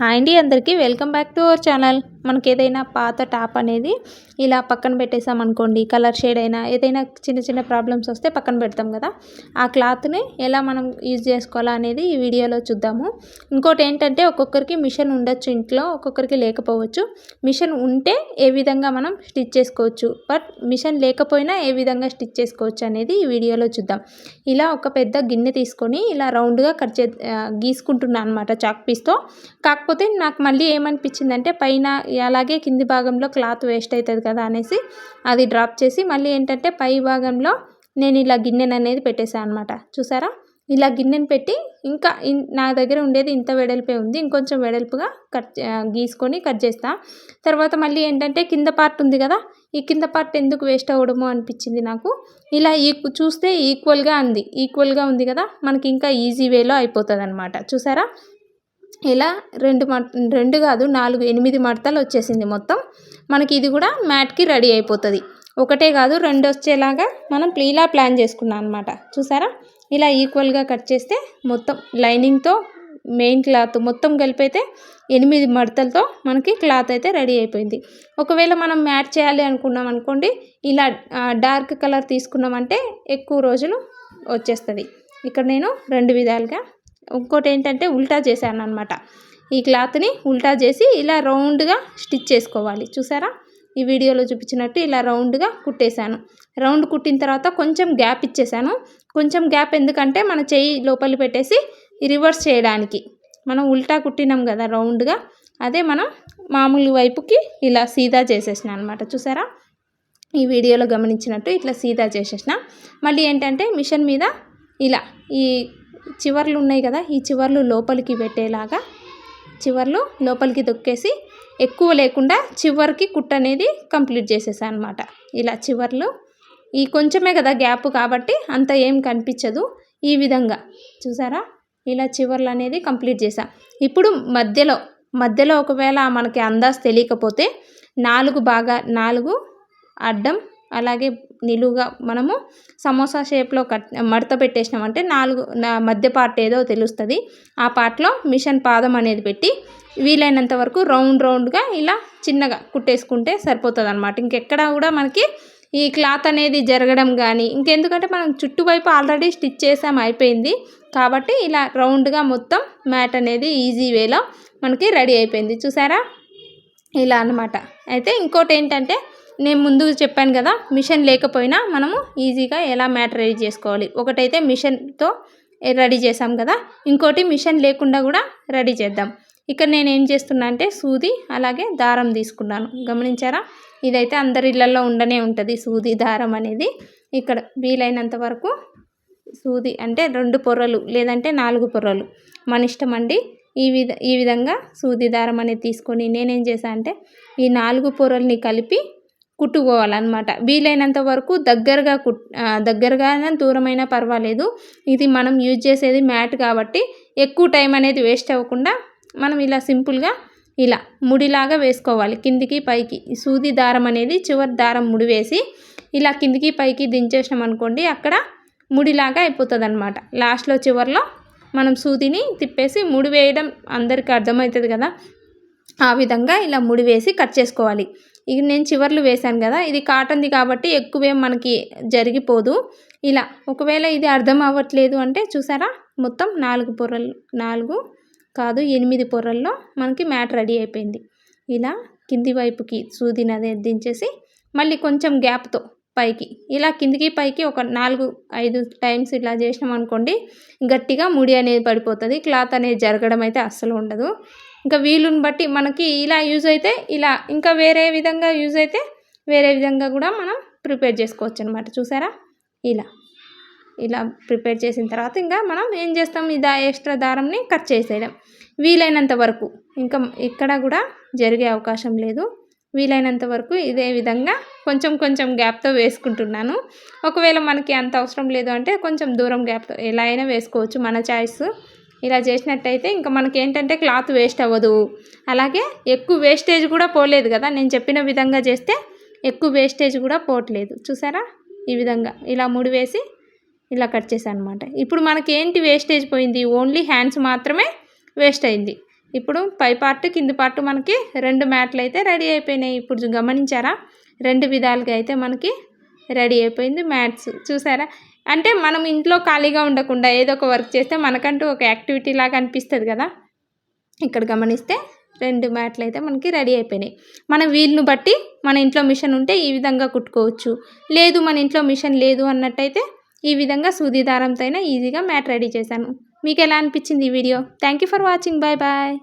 Hi అండి అందరికీ welcome back to our channel. మనకి ఏదైనా పాత టాప్ అనేది ఇలా పక్కన పెట్టేసాం అనుకోండి కలర్ షేడ్ అయినా ఏదైనా చిన్న చిన్న ప్రాబ్లమ్స్ వస్తే పక్కన పెడతాం కదా. ఆ క్లాత్ని ఎలా మనం యూజ్ చేసుకోవాలా అనేది ఈ వీడియోలో చూద్దాము. ఇంకోటి ఏంటంటే ఒక్కొక్కరికి మిషన్ ఉండొచ్చు ఇంట్లో ఒక్కొక్కరికి లేకపోవచ్చు. మిషన్ ఉంటే ఏ విధంగా మనం స్టిచ్ చేసుకోవచ్చు బట్ మిషన్ లేకపోయినా ఏ విధంగా స్టిచ్ చేసుకోవచ్చు అనేది ఈ వీడియోలో చూద్దాం. ఇలా ఒక పెద్ద గిన్నె తీసుకొని ఇలా రౌండ్గా కట్ చే గీసుకుంటున్నాను అనమాట చాక్ పీస్తో. కాకపోతే నాకు మళ్ళీ ఏమనిపించిందంటే పైన అలాగే కింది భాగంలో క్లాత్ వేస్ట్ అవుతుంది కదా అనేసి అది డ్రాప్ చేసి మళ్ళీ ఏంటంటే పై భాగంలో నేను ఇలా గిన్నెను అనేది పెట్టేశాను అనమాట చూసారా? ఇలా గిన్నెను పెట్టి ఇంకా నా దగ్గర ఉండేది ఇంత వెడల్పే ఉంది. ఇంకొంచెం వెడల్పుగా కట్ గీసుకొని కట్ చేస్తా. తర్వాత మళ్ళీ ఏంటంటే కింద పార్ట్ ఉంది కదా ఈ కింద పార్ట్ ఎందుకు వేస్ట్ అవ్వడము అనిపించింది నాకు. ఇలా ఈ చూస్తే ఈక్వల్గా ఉంది. ఈక్వల్గా ఉంది కదా మనకి ఇంకా ఈజీ వేలో అయిపోతుంది అనమాట చూసారా? ఇలా రెండు మడ్ రెండు కాదు నాలుగు ఎనిమిది మడతలు వచ్చేసింది మొత్తం. మనకి ఇది కూడా మ్యాట్కి రెడీ అయిపోతుంది. ఒకటే కాదు రెండు వచ్చేలాగా మనం ఇలా ప్లాన్ చేసుకున్నాం అనమాట చూసారా? ఇలా ఈక్వల్గా కట్ చేస్తే మొత్తం లైనింగ్తో మెయిన్ క్లాత్ మొత్తం కలిపైతే ఎనిమిది మడతలతో మనకి క్లాత్ అయితే రెడీ అయిపోయింది. ఒకవేళ మనం మ్యాట్ చేయాలి అనుకున్నాం అనుకోండి ఇలా డార్క్ కలర్ తీసుకున్నామంటే ఎక్కువ రోజులు వచ్చేస్తుంది. ఇక్కడ నేను రెండు విధాలుగా ఇంకోటి ఏంటంటే ఉల్టా చేశాను అనమాట ఈ క్లాత్ని ఉల్టా చేసి ఇలా రౌండ్గా స్టిచ్ చేసుకోవాలి. చూసారా? ఈ వీడియోలో చూపించినట్టు ఇలా రౌండ్గా కుట్టేశాను. రౌండ్ కుట్టిన తర్వాత కొంచెం గ్యాప్ ఇచ్చేసాను కొంచెం గ్యాప్ ఎందుకంటే మన చెయ్యి లోపలి పెట్టేసి రివర్స్ చేయడానికి. మనం ఉల్టా కుట్టినాం కదా రౌండ్గా. అదే మనం మామూలు వైపుకి ఇలా సీదా చేసేసిన అనమాట చూసారా? ఈ వీడియోలో గమనించినట్టు ఇట్లా సీదా చేసేసిన. మళ్ళీ ఏంటంటే మిషన్ మీద ఇలా ఈ చివర్లు ఉన్నాయి కదా ఈ చివర్లు లోపలికి పెట్టేలాగా చివర్లు లోపలికి తొక్కేసి ఎక్కువ లేకుండా చివరికి కుట్ అనేది కంప్లీట్ చేసేసాను అనమాట ఇలా చివర్లు ఈ కొంచెమే కదా గ్యాప్ కాబట్టి అంత ఏం కనిపించదు ఈ విధంగా. చూసారా? ఇలా చివర్లు అనేది కంప్లీట్ చేసా. ఇప్పుడు మధ్యలో మధ్యలో ఒకవేళ మనకి అందాజ్ తెలియకపోతే నాలుగు బాగా నాలుగు అడ్డం అలాగే నిలువుగా మనము సమోసా షేప్లో కట్ మడత పెట్టేసినామంటే నాలుగు మధ్య పార్ట్ ఏదో తెలుస్తుంది. ఆ పార్ట్లో మిషన్ పాదం అనేది పెట్టి వీలైనంత వరకు రౌండ్ రౌండ్గా ఇలా చిన్నగా కుట్టేసుకుంటే సరిపోతుంది అనమాట ఇంకెక్కడ కూడా మనకి ఈ క్లాత్ అనేది జరగడం కానీ ఇంకెందుకంటే మనం చుట్టువైపు ఆల్రెడీ స్టిచ్ చేసాం అయిపోయింది. కాబట్టి ఇలా రౌండ్గా మొత్తం మ్యాట్ అనేది ఈజీ వేలో మనకి రెడీ అయిపోయింది. చూసారా? ఇలా అనమాట అయితే ఇంకోటి ఏంటంటే నేను ముందు చెప్పాను కదా మిషన్ లేకపోయినా మనము ఈజీగా ఎలా మ్యాట్ రెడీ చేసుకోవాలి. ఒకటైతే మిషన్తో రెడీ చేసాం కదా ఇంకోటి మిషన్ లేకుండా కూడా రెడీ చేద్దాం. ఇక్కడ నేను ఏం చేస్తున్నా అంటే సూది అలాగే దారం తీసుకున్నాను. గమనించారా? ఇదైతే అందరి ఇళ్ళలో ఉండనే ఉంటుంది సూది దారం అనేది. ఇక్కడ వీలైనంత వరకు సూది అంటే రెండు పొర్రలు లేదంటే నాలుగు పొర్రలు మన ఇష్టం అండి ఈ విధ ఈ విధంగా సూది దారం అనేది తీసుకొని నేనేం చేశాను అంటే ఈ నాలుగు పొరల్ని కలిపి కుట్టుకోవాలన్నమాట. వీలైనంత వరకు దగ్గరగా కుట్ దగ్గరగా దూరమైనా పర్వాలేదు. ఇది మనం యూజ్ చేసేది మ్యాట్ కాబట్టి ఎక్కువ టైం అనేది వేస్ట్ అవ్వకుండా మనం ఇలా సింపుల్గా ఇలా ముడిలాగా వేసుకోవాలి. కిందికి పైకి సూది దారం అనేది చివరి దారం ముడి వేసి ఇలా కిందికి పైకి దించేసినాం అనుకోండి అక్కడ ముడిలాగా అయిపోతుంది అనమాట లాస్ట్లో చివరిలో మనం సూదిని తిప్పేసి ముడి వేయడం అందరికీ అర్థమవుతుంది కదా. ఆ విధంగా ఇలా ముడి వేసి కట్ చేసుకోవాలి. ఇక నేను చివర్లు వేశాను కదా ఇది కాటన్ది కాబట్టి ఎక్కువేం మనకి జరిగిపోదు. ఇలా ఒకవేళ ఇది అర్థం అవ్వట్లేదు అంటే చూసారా మొత్తం నాలుగు పొర్రలు నాలుగు కాదు ఎనిమిది పొర్రల్లో మనకి మ్యాట్ రెడీ అయిపోయింది. ఇలా కింది వైపుకి సూదిని అదే దించేసి మళ్ళీ కొంచెం గ్యాప్తో పైకి. ఇలా కిందికి పైకి ఒక నాలుగు ఐదు టైమ్స్ ఇలా చేసినాం అనుకోండి గట్టిగా ముడి అనేది పడిపోతుంది. క్లాత్ అనేది జరగడం అయితే అస్సలు ఉండదు. ఇంకా వీలుని బట్టి మనకి ఇలా యూజ్ అయితే ఇలా ఇంకా వేరే విధంగా యూజ్ అయితే వేరే విధంగా కూడా మనం ప్రిపేర్ చేసుకోవచ్చు అనమాట చూసారా? ఇలా. ఇలా ప్రిపేర్ చేసిన తర్వాత ఇంకా మనం ఏం చేస్తాం? ఈ దా ఎక్స్ట్రా దారంని కట్ చేసేయడం. వీలైనంత వరకు. ఇంకా ఇక్కడ కూడా జరిగే అవకాశం లేదు. వీలైనంత వరకు ఇదే విధంగా కొంచెం కొంచెం గ్యాప్తో వేసుకుంటున్నాను. ఒకవేళ మనకి అంత అవసరం లేదు అంటే కొంచెం దూరం గ్యాప్తో ఎలా అయినా వేసుకోవచ్చు మన చాయిస్. ఇలా చేసినట్టయితే ఇంకా మనకి ఏంటంటే క్లాత్ వేస్ట్ అవ్వదు. అలాగే ఎక్కువ వేస్టేజ్ కూడా పోలేదు కదా నేను చెప్పిన విధంగా చేస్తే ఎక్కువ వేస్టేజ్ కూడా పోవట్లేదు. చూసారా? ఈ విధంగా ఇలా ముడి వేసి ఇలా కట్ చేశాను అనమాట ఇప్పుడు మనకి ఏంటి వేస్టేజ్ పోయింది? ఓన్లీ హ్యాండ్స్ మాత్రమే వేస్ట్ అయింది. ఇప్పుడు పై పార్ట్ కింది పార్ట్ మనకి రెండు మ్యాట్లు అయితే రెడీ అయిపోయినాయి. ఇప్పుడు గమనించారా? రెండు విధాలుగా అయితే మనకి రెడీ అయిపోయింది మ్యాట్స్. చూసారా? అంటే మనం ఇంట్లో ఖాళీగా ఉండకుండా ఏదో ఒక వర్క్ చేస్తే మనకంటూ ఒక యాక్టివిటీ లాగా అనిపిస్తుంది కదా? ఇక్కడ గమనిస్తే రెండు మ్యాట్లు అయితే మనకి రెడీ అయిపోయినాయి. మన వీలును బట్టి మన ఇంట్లో మిషన్ ఉంటే ఈ విధంగా కుట్టుకోవచ్చు. లేదు మన ఇంట్లో మిషన్ లేదు అన్నట్టయితే ఈ విధంగా సూది దారంతో అయినా ఈజీగా మ్యాట్ రెడీ చేశాను. మీకు ఎలా అనిపించింది ఈ video thank you for watching bye bye